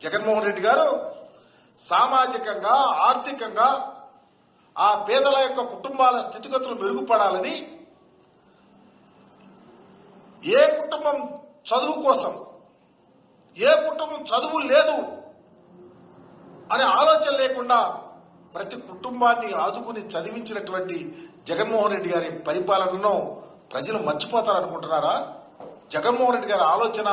జగన్మోహన్ రెడ్డి గారు సామాజికంగా ఆర్థికంగా ఆ పేదల యొక్క కుటుంబాల స్థితిగతులు మెరుగుపడాలని ఏ కుటుంబం చదువు కోసం ఏ కుటుంబం చదువు లేదు అనే ఆలోచన లేకుండా ప్రతి కుటుంబాన్ని ఆదుకుని చదివించినటువంటి జగన్మోహన్ రెడ్డి గారి పరిపాలనను ప్రజలు మర్చిపోతారనుకుంటున్నారా? జగన్మోహన్ రెడ్డి గారి ఆలోచన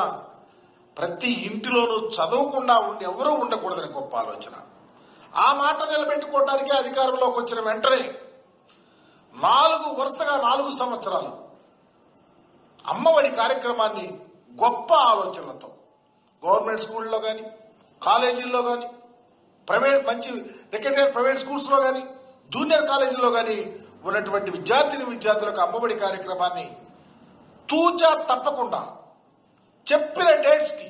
ప్రతి ఇంటిలోనూ చదవకుండా ఉండి ఎవరూ ఉండకూడదని గొప్ప ఆలోచన. ఆ మాట నిలబెట్టుకోవటానికి అధికారంలోకి వచ్చిన వెంటనే నాలుగు వరుసగా నాలుగు సంవత్సరాలు అమ్మఒడి కార్యక్రమాన్ని గొప్ప ఆలోచనలతో గవర్నమెంట్ స్కూల్లో కానీ కాలేజీల్లో కానీ ప్రైవేట్ మంచి రికగ్నైజ్ ప్రైవేట్ స్కూల్స్లో కానీ జూనియర్ కాలేజీల్లో కానీ ఉన్నటువంటి విద్యార్థిని విద్యార్థులకు అమ్మఒడి కార్యక్రమాన్ని తూచా తప్పకుండా చెప్పిన డేట్స్కి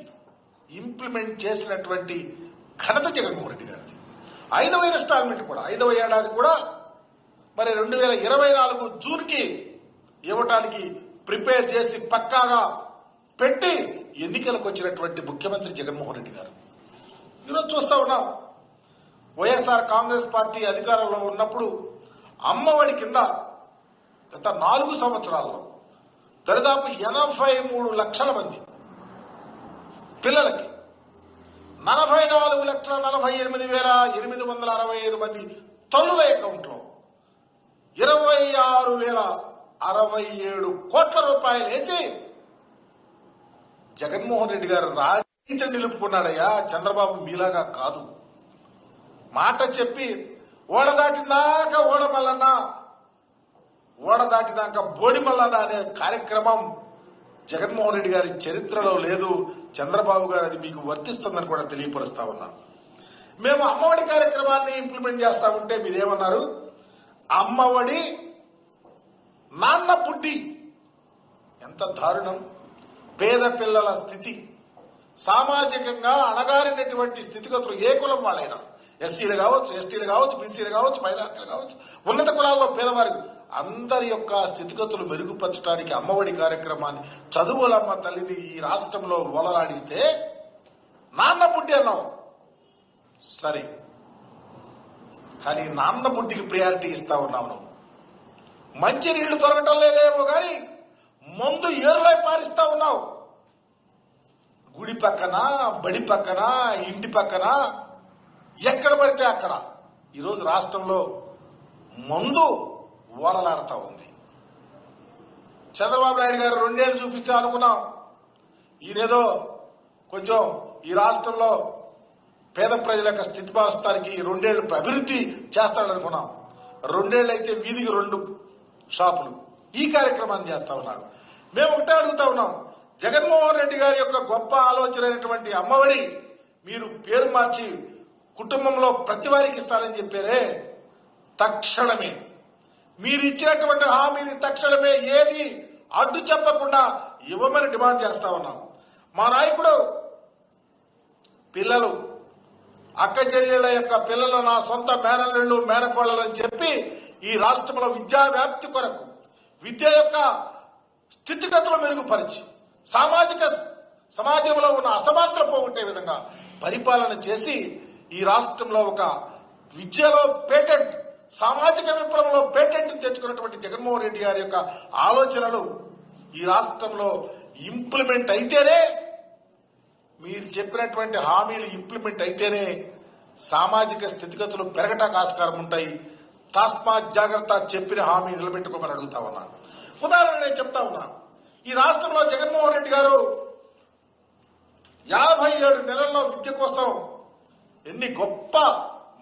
ఇంప్లిమెంట్ చేసినటువంటి ఘనత జగన్మోహన్ రెడ్డి గారిది. ఐదవ ఇన్స్టాల్మెంట్ కూడా ఐదవ ఏడాది కూడా మరి రెండు వేల ఇరవై నాలుగు జూన్కి ఇవ్వటానికి ప్రిపేర్ చేసి పక్కాగా పెట్టి ఎన్నికలకు వచ్చినటువంటి ముఖ్యమంత్రి జగన్మోహన్ రెడ్డి గారు. ఈరోజు చూస్తా ఉన్నాం. వైఎస్ఆర్ కాంగ్రెస్ పార్టీ అధికారంలో ఉన్నప్పుడు అమ్మఒడి కింద గత నాలుగు సంవత్సరాల్లో దరిదాపు ఎనభై మూడు లక్షల మంది పిల్లలకి నలభై నాలుగు లక్షల నలభై ఎనిమిది వేల ఎనిమిది వందల అరవై ఐదు మంది తల్లుల అకౌంట్లో ఇరవై ఆరు వేల అరవై ఏడు కోట్ల రూపాయలు వేసి జగన్మోహన్ రెడ్డి గారు రాజకీయ నిలుపుకున్నాడయ్యా. చంద్రబాబు మీలాగా కాదు. మాట చెప్పి ఓడ దాటిందాక ఓడ మల్లన్న ఓడ బోడి మల్లన్న అనే కార్యక్రమం జగన్మోహన్ రెడ్డి గారి చరిత్రలో లేదు. చంద్రబాబు గారు అది మీకు వర్తిస్తుందని కూడా తెలియపరుస్తా ఉన్నాను. మేము అమ్మఒడి కార్యక్రమాన్ని ఇంప్లిమెంట్ చేస్తా ఉంటే మీరేమన్నారు? అమ్మఒడి నాన్న పుట్టి. ఎంత దారుణం. పేద పిల్లల స్థితి. సామాజికంగా అణగారినటువంటి స్థితిగతులు ఏ కులం వాళ్ళైనా. ఎస్సీలు కావచ్చు ఎస్టీలు కావచ్చు బీసీలు కావచ్చు మైనార్టీలు కావచ్చు. ఉన్నత కులాల్లో పేదవారికి అందరి యొక్క స్థితిగతులు మెరుగుపరచడానికి అమ్మఒడి కార్యక్రమాన్ని చదువులమ్మ తల్లిని ఈ రాష్ట్రంలో ఓలలాడిస్తే నాన్న బుడ్డి అన్నావు. సరే. కానీ నాన్న బుడ్డికి ప్రియారిటీ ఇస్తా ఉన్నావు నువ్వు. మంచి నీళ్ళు దొరకటం లేదేమో కానీ ముందు ఏరులై పారిస్తా ఉన్నావు గుడి పక్కన బడి పక్కన ఇంటి పక్కన ఎక్కడ పడితే అక్కడ. ఈరోజు రాష్ట్రంలో మందు ఓలలాడుతా ఉంది. చంద్రబాబు నాయుడు గారు రెండేళ్ళు చూపిస్తే అనుకున్నాం. ఈయనేదో కొంచెం ఈ రాష్ట్రంలో పేద ప్రజల యొక్క స్థితి మారుస్తానికి రెండేళ్ళు అభివృద్ధి చేస్తాడనుకున్నాం. రెండేళ్ళు అయితే వీధికి రెండు షాపులు ఈ కార్యక్రమాన్ని చేస్తా ఉన్నారు. మేము ఒకటే అడుగుతా ఉన్నాం. జగన్మోహన్ రెడ్డి గారి యొక్క గొప్ప ఆలోచన అయినటువంటి అమ్మఒడి మీరు పేరు మార్చి కుటుంబంలో ప్రతి వారికి ఇస్తారని చెప్పారే. తక్షణమే మీరు ఇచ్చినటువంటి హామీని తక్షణమే ఏది అడ్డు చెప్పకుండా ఇవ్వమని డిమాండ్ చేస్తా ఉన్నాం. మా నాయకుడు పిల్లలు అక్క చెల్లెళ్ళ యొక్క పిల్లలు నా సొంత మేనల్లుళ్ళు మేనకోళ్ళని చెప్పి ఈ రాష్ట్రంలో విద్యా వ్యాప్తి కొరకు విద్య యొక్క స్థితిగతులు మెరుగుపరిచి సామాజిక సమాజంలో ఉన్న అసమానతలు పోగొట్టే విధంగా పరిపాలన చేసి ఈ రాష్ట్రంలో ఒక విద్యలో పేటెంట్ సామాజిక విప్లవంలో పేటెంట్ తెచ్చుకున్నటువంటి జగన్మోహన్ రెడ్డి గారి యొక్క ఆలోచనలు ఈ రాష్ట్రంలో ఇంప్లిమెంట్ అయితేనే మీరు చెప్పినటువంటి హామీలు ఇంప్లిమెంట్ అయితేనే సామాజిక స్థితిగతులు పెరగటానికి ఆస్కారం ఉంటాయి. తస్మాత్ జాగ్రత్త చెప్పిన హామీ నిలబెట్టుకోమని అడుగుతా ఉన్నాను. ఉదాహరణ నేను చెప్తా ఉన్నా ఈ రాష్ట్రంలో జగన్మోహన్ రెడ్డి గారు యాభై ఏడు నెలల్లో విద్య కోసం ఎన్ని గొప్ప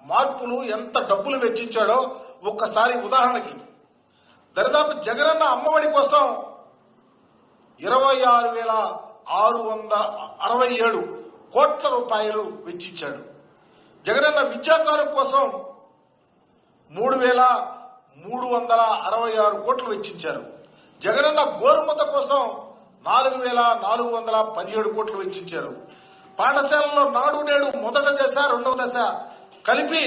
మార్పులు ఎంత డబ్బులు వెచ్చించాడో ఒక్కసారి ఉదాహరణకి దరిదాపు జగనన్న అమ్మఒడి కోసం ఇరవై ఆరు వేల ఆరు వందల అరవై ఏడు కోట్ల రూపాయలు వెచ్చించాడు. జగనన్న విద్యాకాలం కోసం మూడు వేల మూడు వందల అరవై ఆరు కోట్లు వెచ్చించారు. జగనన్న గోరుమత కోసం నాలుగు వేల నాలుగు వందల పదిహేడు కోట్లు వెచ్చించారు. పాఠశాలలో నాడు నేడు మొదట దశ రెండవ దశ కలిపి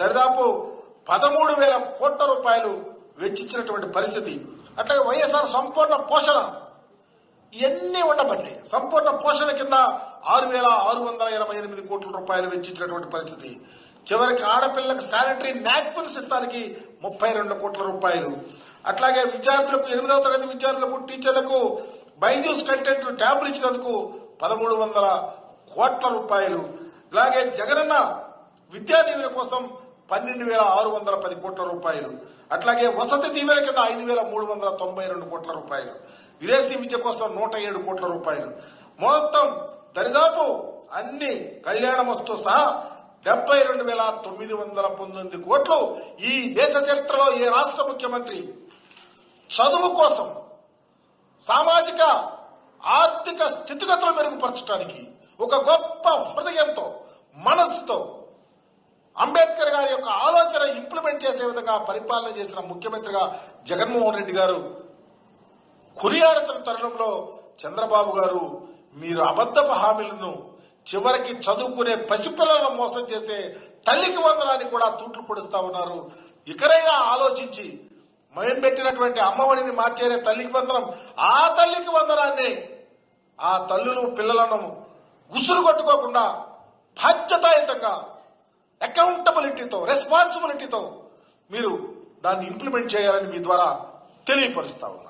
దరిదాపు పదమూడు వేల కోట్ల రూపాయలు వెచ్చించినటువంటి పరిస్థితి. అట్లాగే వైఎస్ఆర్ సంపూర్ణ పోషణ. ఇవన్నీ ఉండబట్టి సంపూర్ణ పోషణ కింద ఆరు వేల ఆరు వందల ఇరవై ఎనిమిది కోట్ల రూపాయలు వెచ్చించినటువంటి పరిస్థితి. చివరికి ఆడపిల్లలకు శానిటరీ నాప్కిన్స్ ఇస్తానికి ముప్పై రెండు కోట్ల రూపాయలు. అట్లాగే విద్యార్థులకు ఎనిమిదవ తరగతి విద్యార్థులకు టీచర్లకు బైజూస్ కంటెంట్ ట్యాబ్లు ఇచ్చినందుకు పదమూడు వందల కోట్ల రూపాయలు. ఇలాగే జగనన్న విద్యా దీవెన కోసం పన్నెండు వేల ఆరు వందల పది కోట్ల రూపాయలు. అట్లాగే వసతి దీవెన కింద ఐదు వేల మూడు వందల తొంభై రెండు కోట్ల రూపాయలు. విదేశీ విద్య కోసం నూట ఏడు కోట్ల రూపాయలు. మొత్తం దరిదాపు అన్ని కళ్యాణమస్తు సహా డెబ్బై రెండు వేల తొమ్మిది వందల పంతొమ్మిది కోట్లు ఈ దేశ చరిత్రలో ఏ రాష్ట్ర ముఖ్యమంత్రి చదువు కోసం సామాజిక ఆర్థిక స్థితిగతులు మెరుగుపరచడానికి ఒక గొప్ప హృదయంతో మనస్సుతో అంబేద్కర్ గారి యొక్క ఆలోచన ఇంప్లిమెంట్ చేసే విధంగా పరిపాలన చేసిన ముఖ్యమంత్రిగా జగన్మోహన్ రెడ్డి గారు కొనియాడుతున్న తరుణంలో చంద్రబాబు గారు మీరు అబద్ధపు హామీలను చివరికి చదువుకునే పసిపిల్లలను మోసం చేసే తల్లికి వందనాన్ని కూడా తూట్లు పొడుస్తా ఉన్నారు. ఇకరైనా ఆలోచించి మయం పెట్టినటువంటి అమ్మఒడిని మార్చేరే తల్లికి వందనం. ఆ తల్లికి వందనాన్ని ఆ తల్లులు పిల్లలను ఉసురు కొట్టుకోకుండా బాధ్యతాయుతంగా అకౌంటబిలిటీతో రెస్పాన్సిబిలిటీతో మీరు దాన్ని ఇంప్లిమెంట్ చేయాలని మీ ద్వారా తెలియపరుస్తా ఉన్నా.